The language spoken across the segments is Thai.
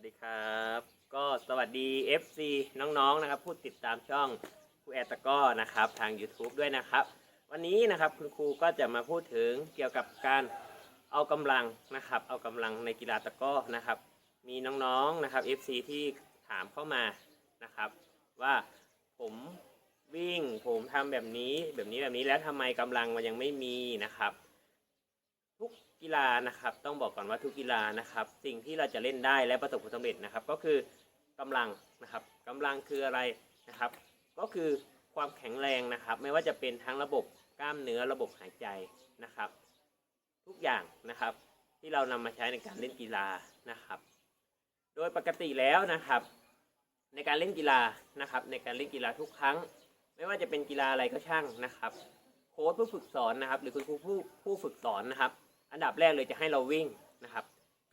วัสดีครับ ก็สวัสดี FC น้องๆนะครับ ผู้ติดตามช่องครูแอตะก้อนะครับ ทาง YouTube ด้วยนะครับ วันนี้นะครับคุณครูก็จะมาพูดถึงเกี่ยวกับการเอากำลังนะครับ เอากำลังในกีฬาตะก้อนะครับ มีน้องๆนะครับ FC ที่ถามเข้ามานะครับ ว่าผมวิ่งผมทำแบบนี้แบบนี้แบบนี้แล้วทำไมกำลังมันยังไม่มีนะครับ ทุก กีฬานะครับ ต้องบอกก่อนว่าทุกกีฬานะครับ สิ่งที่เราจะเล่นได้และประสบผลสำเร็จนะครับ ก็คือกำลังนะครับกำลังคืออะไรนะครับ ก็คือความแข็งแรงนะครับ ไม่ว่าจะเป็นทั้งระบบกล้ามเนื้อระบบหายใจนะครับ ทุกอย่างนะครับ ที่เรานำมาใช้ในการเล่นกีฬานะครับ โดยปกติแล้วนะครับ ในการเล่นกีฬานะครับ ในการเล่นกีฬาทุกครั้ง ไม่ว่าจะเป็นกีฬาอะไรก็ช่างนะครับ โค้ชผู้ฝึกสอนนะครับ หรือคุณครูผู้ผู้ฝึกสอนนะครับ อันดับแรกเลยจะให้เราวิ่งนะครับ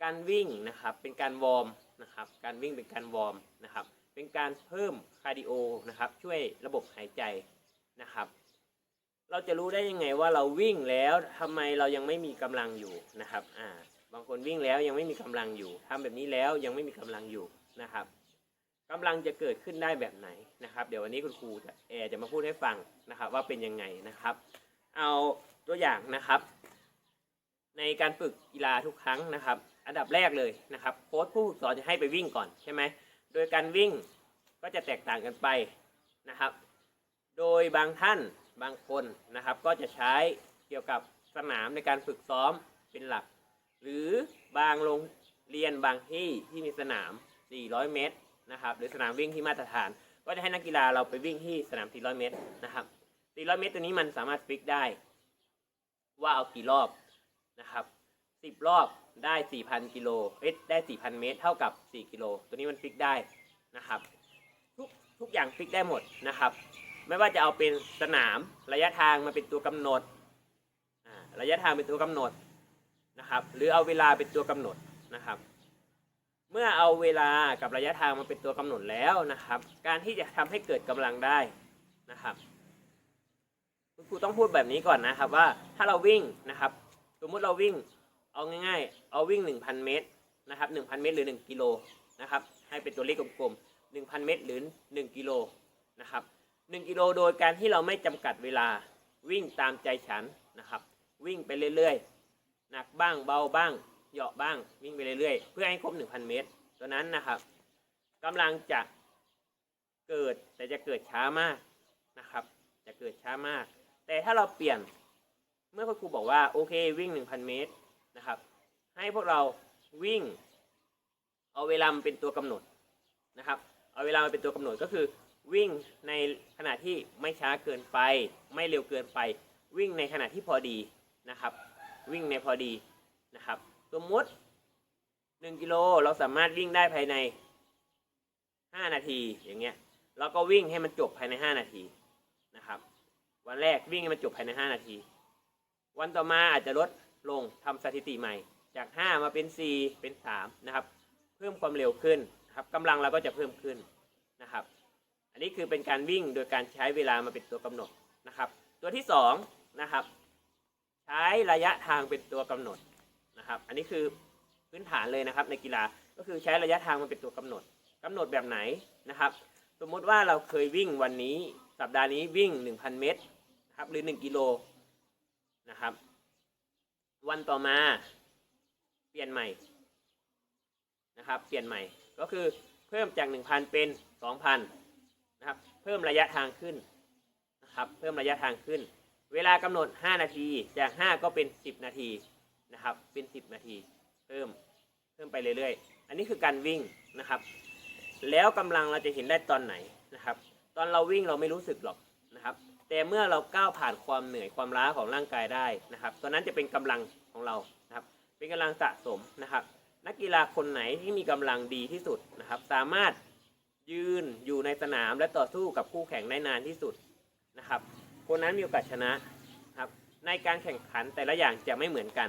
การวิ่งนะครับเป็นการวอร์มนะครับ การวิ่งเป็นการวอร์มนะครับ เป็นการเพิ่มคาร์ดิโอนะครับ ช่วยระบบหายใจนะครับ เราจะรู้ได้ยังไงว่าเราวิ่งแล้วทำไมเรายังไม่มีกำลังอยู่นะครับ อ่า บางคนวิ่งแล้วยังไม่มีกำลังอยู่ทำแบบนี้แล้วยังไม่มีกำลังอยู่นะครับกำลังจะเกิดขึ้นได้แบบไหนนะครับ เดี๋ยววันนี้คุณครูจะแอร์จะมาพูดให้ฟังนะครับ ว่าเป็นยังไงนะครับ เอาตัวอย่างนะครับ ในการฝึกกีฬาทุกครั้งนะครับ อันดับแรกเลยนะครับโค้ชผู้ฝึกสอนจะให้ไปวิ่งก่อนใช่ไหมโดยการวิ่งก็จะแตกต่างกันไปนะครับ โดยบางท่านบางคนนะครับ ก็จะใช้เกี่ยวกับสนามในการฝึกซ้อมเป็นหลัก หรือบางโรงเรียนบางที่ที่มีสนาม 400 เมตรนะครับ หรือสนามวิ่งที่มาตรฐาน ก็จะให้นักกีฬาเราไปวิ่งที่สนาม 400 เมตรนะครับ 400 เมตรตัวนี้มันสามารถฟิกได้ ว่าเอากี่รอบ นะครับ10รอบได้4,000กิโลเอ้ยได้4,000เมตร เท่ากับ4กิโล ตัวนี้มันฟิกได้นะครับทุกทุกอย่างฟิกได้หมดนะครับ ไม่ว่าจะเอาเป็นสนามระยะทางมาเป็นตัวกำหนดระยะทางเป็นตัวกำหนดนะครับ หรือเอาเวลาเป็นตัวกำหนดนะครับ เมื่อเอาเวลากับระยะทางมาเป็นตัวกำหนดแล้วนะครับ การที่จะทำให้เกิดกำลังได้นะครับคุณครูต้องพูดแบบนี้ก่อนนะครับว่าถ้าเราวิ่งนะครับ สมมติเราวิ่งเอาง่ายๆ เอาวิ่ง 1,000 เมตรนะครับ1,000 เมตรหรือ 1 กิโลนะครับให้เป็นตัวเลขกลมๆ1,000 เมตรหรือ 1 กิโลนะครับ1กิโลโดยการที่เราไม่จำกัดเวลาวิ่งตามใจฉันนะครับ วิ่งไปเรื่อยๆ หนักบ้างเบาบ้างเหยาะบ้างวิ่งไปเรื่อยๆ เพื่อให้ครบ 1,000 เมตร ตัวนั้นนะครับกำลังจะเกิดแต่จะเกิดช้ามากนะครับ จะเกิดช้ามาก แต่ถ้าเราเปลี่ยน มื่อคุณครูบอกว่าโอเควิ่ง 1,000 เมตรนะครับ ให้พวกเราวิ่ง เอาเวลามาเป็นตัวกำหนดนะครับ เอาเวลามาเป็นตัวกำหนดก็คือ วิ่งในขณะที่ไม่ช้าเกินไป ไม่เร็วเกินไป วิ่งในขณะที่พอดีนะครับ วิ่งในพอดีนะครับสมมติ1กิโลเราสามารถวิ่งได้ภายใน 5 นาทีอย่างเงี้ยเราก็วิ่งให้มันจบภายใน 5 นาทีนะครับ วันแรกวิ่งให้มันจบภายใน 5 นาที วันต่อมาอาจจะลดลงทำสถิติใหม่ จาก 5 มาเป็น 4 เป็น 3 นะครับ เพิ่มความเร็วขึ้นครับกำลังเราก็จะเพิ่มขึ้นนะครับ อันนี้คือเป็นการวิ่งโดยการใช้เวลามาเป็นตัวกำหนดนะครับ ตัวที่2นะครับ ใช้ระยะทางเป็นตัวกำหนดนะครับ อันนี้คือพื้นฐานเลยนะครับในกีฬาก็คือใช้ระยะทางมาเป็นตัวกำหนดกำหนดแบบไหนนะครับ สมมุติว่าเราเคยวิ่งวันนี้สัปดาห์นี้วิ่ง 1,000 เมตรนะครับหรือ 1 กิโล นะครับ วันต่อมาเปลี่ยนใหม่นะครับ เปลี่ยนใหม่ก็คือเพิ่มจาก 1,000 เป็น 2,000นะครับ เพิ่มระยะทางขึ้นนะครับ เพิ่มระยะทางขึ้น เวลากำหนด 5 นาที จาก 5 ก็เป็น 10 นาทีนะครับ เป็น 10 นาที เพิ่ม เพิ่มไปเรื่อยๆ อันนี้คือการวิ่งนะครับ แล้วกำลังเราจะเห็นได้ตอนไหนนะครับ ตอนเราวิ่งเราไม่รู้สึกหรอกนะครับ แต่เมื่อเราก้าวผ่านความเหนื่อยความล้าของร่างกายได้นะครับตอนนั้นจะเป็นกำลังของเรานะครับ เป็นกำลังสะสมนะครับ นักกีฬาคนไหนที่มีกำลังดีที่สุดนะครับ สามารถยืนอยู่ในสนามและต่อสู้กับคู่แข่งได้นานที่สุดนะครับ คนนั้นมีโอกาสชนะครับ ในการแข่งขันแต่ละอย่างจะไม่เหมือนกัน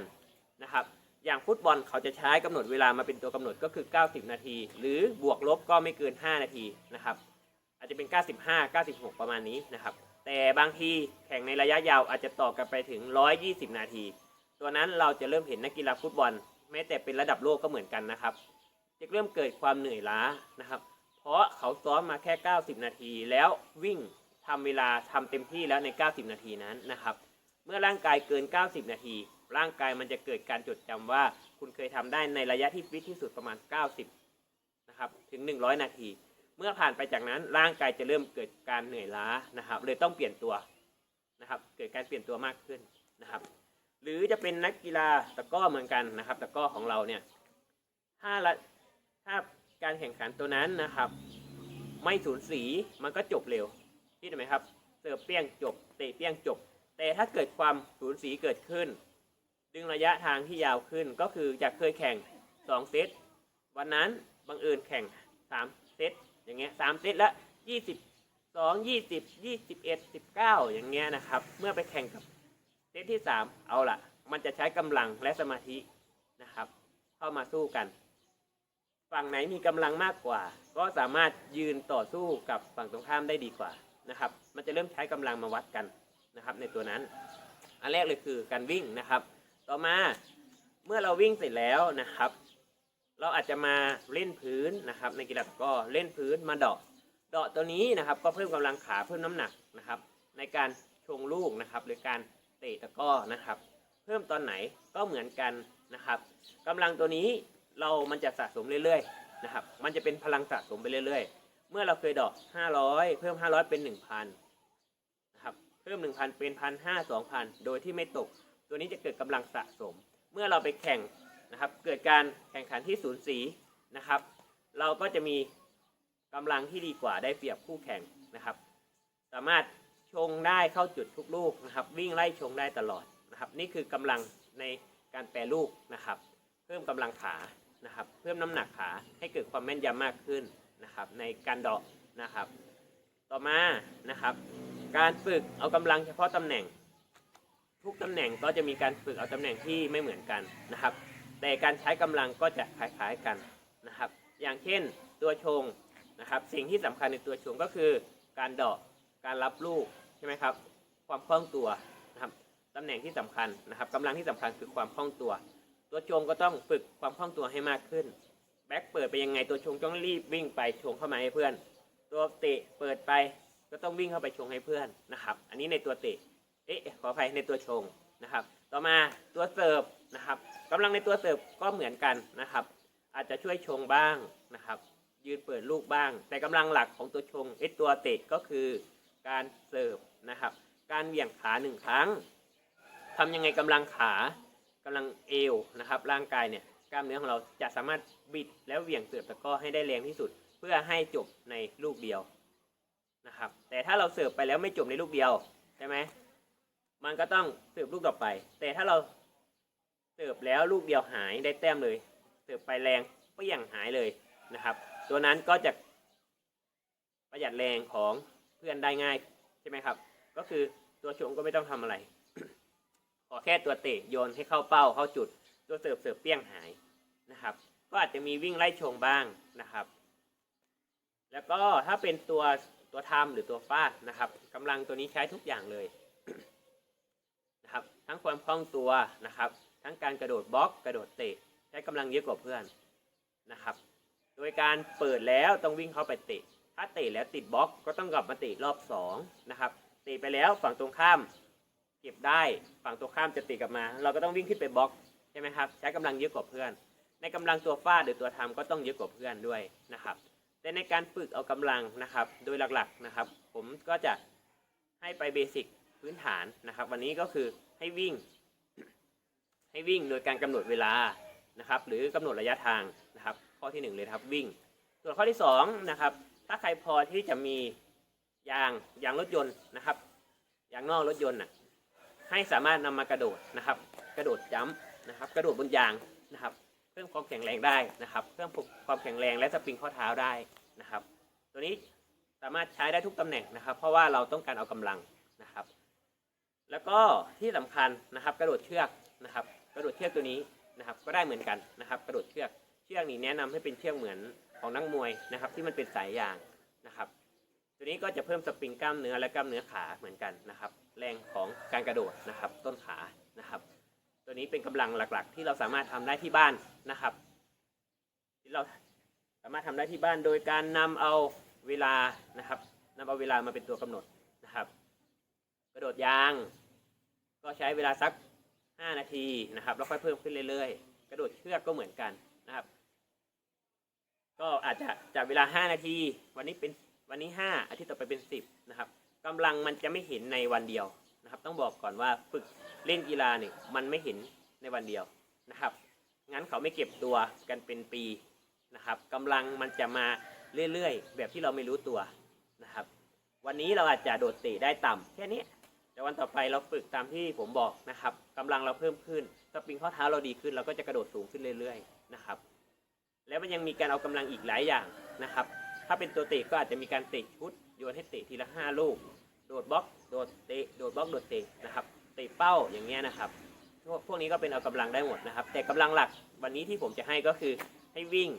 นะครับ อย่างฟุตบอลเขาจะใช้กำหนดเวลามาเป็นตัวกำหนดก็คือ 90 นาที หรือบวกลบก็ไม่เกิน 5 นาทีนะครับ อาจจะเป็น 95 96 ประมาณนี้นะครับ แต่บางทีแข่งในระยะยาวอาจจะต่อกันไปถึง 120 นาที ตัวนั้นเราจะเริ่มเห็นนักกีฬาฟุตบอล แม้แต่เป็นระดับโลกก็เหมือนกันนะครับ จะเริ่มเกิดความเหนื่อยล้านะครับ เพราะเขาซ้อมมาแค่ 90 นาที แล้ววิ่งทำเวลาทำเต็มที่แล้วใน 90 นาทีนั้นนะครับ เมื่อร่างกายเกิน 90 นาที ร่างกายมันจะเกิดการจดจำว่า คุณเคยทำได้ในระยะที่ฟิตที่สุดประมาณ 90 นะครับ ถึง 100 นาที เมื่อผ่านไปจากนั้นร่างกายจะเริ่มเกิดการเหนื่อยล้านะครับ เลยต้องเปลี่ยนตัวนะครับ เกิดการเปลี่ยนตัวมากขึ้นนะครับ หรือจะเป็นนักกีฬาตะก้อเหมือนกันนะครับ ตะก้อของเราเนี่ยถ้าละถ้าการแข่งขันตัวนั้นนะครับ ไม่สูญสีมันก็จบเร็วคิดไหมครับเสิร์ฟเปี้ยงจบเตะเปี้ยงจบ แต่ถ้าเกิดความสูญสีเกิดขึ้น ดึงระยะทางที่ยาวขึ้นก็คือจากเคยแข่ง 2 เซตวันนั้นบังเอิญแข่ง 3 เซต อย่างเงี้ยสามเซตละ22 20 21 19อย่างเงี้ยนะครับ เมื่อไปแข่งกับเซตที่3เอาละมันจะใช้กำลังและสมาธินะครับ เข้ามาสู้กัน ฝั่งไหนมีกำลังมากกว่า ก็สามารถยืนต่อสู้กับฝั่งตรงข้ามได้ดีกว่านะครับ มันจะเริ่มใช้กำลังมาวัดกันนะครับ ในตัวนั้น อันแรกเลยคือการวิ่งนะครับ ต่อมาเมื่อเราวิ่งเสร็จแล้วนะครับ เราอาจจะมาเล่นพื้นนะครับ ในกีฬาตะกร้อเล่นพื้นมาเดาะเดาะตัวนี้นะครับ ก็เพิ่มกำลังขาเพิ่มน้ำหนักนะครับ ในการชงลูกนะครับ หรือการเตะตะก้อนะครับ เพิ่มตอนไหนก็เหมือนกันนะครับกำลังตัวนี้เรามันจะสะสมเรื่อยๆนะครับ มันจะเป็นพลังสะสมไปเรื่อย ๆ เมื่อเราเคยเดอก500 เพิ่ม 500 เป็น 1,000นะครับเพิ่ม 1,000 เป็น1,500 2,000โดยที่ไม่ตก ตัวนี้จะเกิดกำลังสะสม เมื่อเราไปแข่ง นะครับ เกิดการแข่งขันที่สูสีนะครับ เราก็จะมีกำลังที่ดีกว่าได้เปรียบคู่แข่งนะครับ สามารถชงได้เข้าจุดทุกลูกนะครับ วิ่งไล่ชงได้ตลอดนะครับ นี่คือกำลังในการแปรลูกนะครับ เพิ่มกำลังขานะครับ เพิ่มน้ำหนักขาให้เกิดความแม่นยำมากขึ้นนะครับ ในการเดาะนะครับ ต่อมานะครับ การฝึกเอากำลังเฉพาะตำแหน่ง ทุกตำแหน่งก็จะมีการฝึกเอาตำแหน่งที่ไม่เหมือนกันนะครับ แต่การใช้กำลังก็จะคล้ายๆกันนะครับ อย่างเช่นตัวชงนะครับ สิ่งที่สำคัญในตัวชงก็คือ การดาะการรับลูกใช่ไหมครับ ความคล่องตัวนะครับตำแหน่งที่สำคัญนะครับกำลังที่สำคัญคือความคล่องตัว ตัวชงก็ต้องฝึกความคล่องตัวให้มากขึ้นแบ็คเปิดไปยังไงตัวชงต้องรีบวิ่งไปชงเข้ามาให้เพื่อน ตัวเตะเปิดไปก็ต้องวิ่งเข้าไปชงให้เพื่อนนะครับ อันนี้ในตัวเตะเอ๊ะขออภัยในตัวชงนะครับ ต่อมาตัวเสิร์ฟนะครับ กำลังในตัวเสิร์ฟก็เหมือนกันนะครับ อาจจะช่วยชงบ้างนะครับ ยืนเปิดลูกบ้าง แต่กำลังหลักของตัวชงไอ้ตัวเตะก็คือการเสิร์ฟนะครับ การเหวี่ยงขาหนึ่งครั้งทำยังไงกำลังขากำลังเอวนะครับ ร่างกายเนี่ยกล้ามเนื้อของเราจะสามารถบิดแล้วเหวี่ยงเสิร์ฟตะก้อให้ได้แรงที่สุด เพื่อให้จบในลูกเดียวนะครับ แต่ถ้าเราเสิร์ฟไปแล้วไม่จบในลูกเดียวใช่ไหมมันก็ต้องเสิร์ฟลูกต่อไป แต่ถ้าเรา เสิร์ฟแล้วลูกเดียวหายได้แต้มเลยเสิร์ฟไปแรงเปี้ยงหายเลยนะครับ ตัวนั้นก็จะประหยัดแรงของเพื่อนได้ง่ายใช่ไหมครับ ก็คือตัวชงก็ไม่ต้องทำอะไร ขอแค่ตัวเตะโยนให้เข้าเป้าเข้าจุด ตัวเสิร์ฟเสิร์ฟเปี้ยงหายนะครับ ก็อาจจะมีวิ่งไล่ชงบ้างนะครับ แล้วก็ถ้าเป็นตัวตัวทำหรือตัวฟาดนะครับกำลังตัวนี้ใช้ทุกอย่างเลยนะครับ ทั้งความคล่องตัวนะครับ ทั้งการกระโดดบล็อกกระโดดเตะใช้กำลังเยอะกว่าเพื่อนนะครับ โดยการเปิดแล้วต้องวิ่งเข้าไปเตะ ถ้าเตะแล้วติดบล็อกก็ต้องกลับมาเตะรอบสองนะครับเตะไปแล้วฝั่งตรงข้าม เก็บได้ฝั่งตรงข้ามจะเตะกลับมา เราก็ต้องวิ่งขึ้นไปบล็อกใช่ไหมครับใช้กำลังเยอะกว่าเพื่อน ในกำลังตัวฟาดหรือตัวทำก็ต้องเยอะกว่าเพื่อนด้วยนะครับ แต่ในการฝึกเอากำลังนะครับ โดยหลักๆนะครับ ผมก็จะให้ไปเบสิกพื้นฐานนะครับ วันนี้ก็คือให้วิ่ง ให้วิ่งโดยการกำหนดเวลานะครับหรือกำหนดระยะทางนะครับ ข้อที่หนึ่งเลยครับวิ่ง ส่วนข้อที่สองนะครับถ้าใครพอที่จะมียางยางรถยนต์นะครับยางนอกรถยนต์น่ะให้สามารถนำมากระโดดนะครับ กระโดดจ้ำนะครับ กระโดดบนยางนะครับ เพิ่มความแข็งแรงได้นะครับ เพิ่มความแข็งแรงและสปริงข้อเท้าได้นะครับ ตัวนี้สามารถใช้ได้ทุกตำแหน่งนะครับ เพราะว่าเราต้องการเอากำลังนะครับ แล้วก็ที่สำคัญนะครับ กระโดดเชือกนะครับ ระโดดเชือกตัวนี้นะครับก็ได้เหมือนกันนะครับ กระโดดเชือกเชือกนี้แนะนำให้เป็นเชือกเหมือนของนักมวยนะครับที่มันเป็นสายยางนะครับ ตัวนี้ก็จะเพิ่มสปริงกล้ามเนื้อและกล้ามเนื้อขาเหมือนกันนะครับ แรงของการกระโดดนะครับ ต้นขานะครับ ตัวนี้เป็นกำลังหลักๆ ที่เราสามารถทำได้ที่บ้านนะครับที่เราสามารถทำได้ที่บ้านโดยการนำเอาเวลานะครับนำเอาเวลามาเป็นตัวกำหนดนะครับ กระโดดยาง ก็ใช้เวลาสัก 5 นาทีนะครับแล้วค่อยเพิ่มขึ้นเรื่อยๆ กระโดดเชือกก็เหมือนกันนะครับ ก็อาจจะจากเวลา 5 นาที วันนี้เป็นวันนี้ 5 อาทิตย์ต่อไปเป็น 10นะครับกำลังมันจะไม่เห็นในวันเดียวนะครับ ต้องบอกก่อนว่าฝึกเล่นกีฬาเนี่ยมันไม่เห็นในวันเดียวนะครับงั้นเขาไม่เก็บตัวกันเป็นปีนะครับกำลังมันจะมาเรื่อยๆ แบบที่เราไม่รู้ตัวนะครับ วันนี้เราอาจจะโดดเตะได้ต่ำแค่นี้ แต่วันต่อไปเราฝึกตามที่ผมบอกนะครับกำลังเราเพิ่มขึ้นสปริงข้อเท้าเราดีขึ้น เราก็จะกระโดดสูงขึ้นเรื่อยๆนะครับ แล้วมันยังมีการเอากำลังอีกหลายอย่างนะครับ ถ้าเป็นตัวเตะก็อาจจะมีการเตะชุดโยนให้เตะทีละห้าลูก โดดบล็อก โดดเตะ โดดบล็อก โดดเตะนะครับ เตะเป้าอย่างเงี้ยนะครับพวกพวกนี้ก็เป็นเอากำลังได้หมดนะครับ แต่กำลังหลักวันนี้ที่ผมจะให้ก็คือให้วิ่ง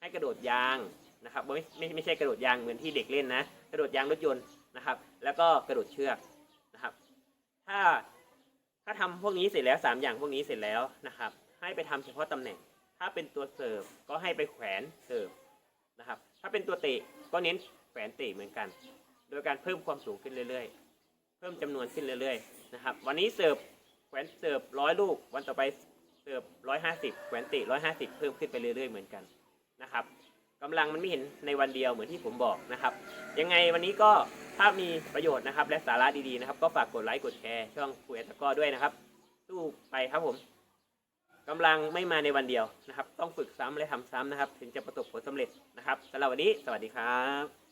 ให้กระโดดยางนะครับไม่ไม่ไม่ใช่กระโดดยางเหมือนที่เด็กเล่นนะ กระโดดยางรถยนต์นะครับ แล้วก็กระโดดเชือก ถ้าถ้าทำพวกนี้เสร็จแล้วสามอย่างพวกนี้เสร็จแล้วนะครับ ให้ไปทำเฉพาะตำแหน่ง ถ้าเป็นตัวเสิร์ฟก็ให้ไปแขวนเสิร์ฟนะครับ ถ้าเป็นตัวเตะก็เน้นแขวนเตะเหมือนกัน โดยการเพิ่มความสูงขึ้นเรื่อยๆ เพิ่มจำนวนขึ้นเรื่อยๆนะครับ วันนี้เสิร์ฟแขวนเสิร์ฟร้อยลูก วันต่อไปเสิร์ฟร้อยห้าสิบแขวนเตะร้อยห้าสิบเพิ่มขึ้นไปเรื่อยๆ เหมือนกันนะครับ กำลังมันไม่เห็นในวันเดียวเหมือนที่ผมบอกนะครับ ยังไงวันนี้ก็ถ้ามีประโยชน์นะครับ และสาระดีๆนะครับ ก็ฝากกดไลค์กดแชร์ช่องคุยตะก้อด้วยนะครับสู้ไปครับผมกำลังไม่มาในวันเดียวนะครับ ต้องฝึกซ้ำและทำซ้ำนะครับ ถึงจะประสบผลสำเร็จนะครับสำหรับวันนี้ สวัสดีครับ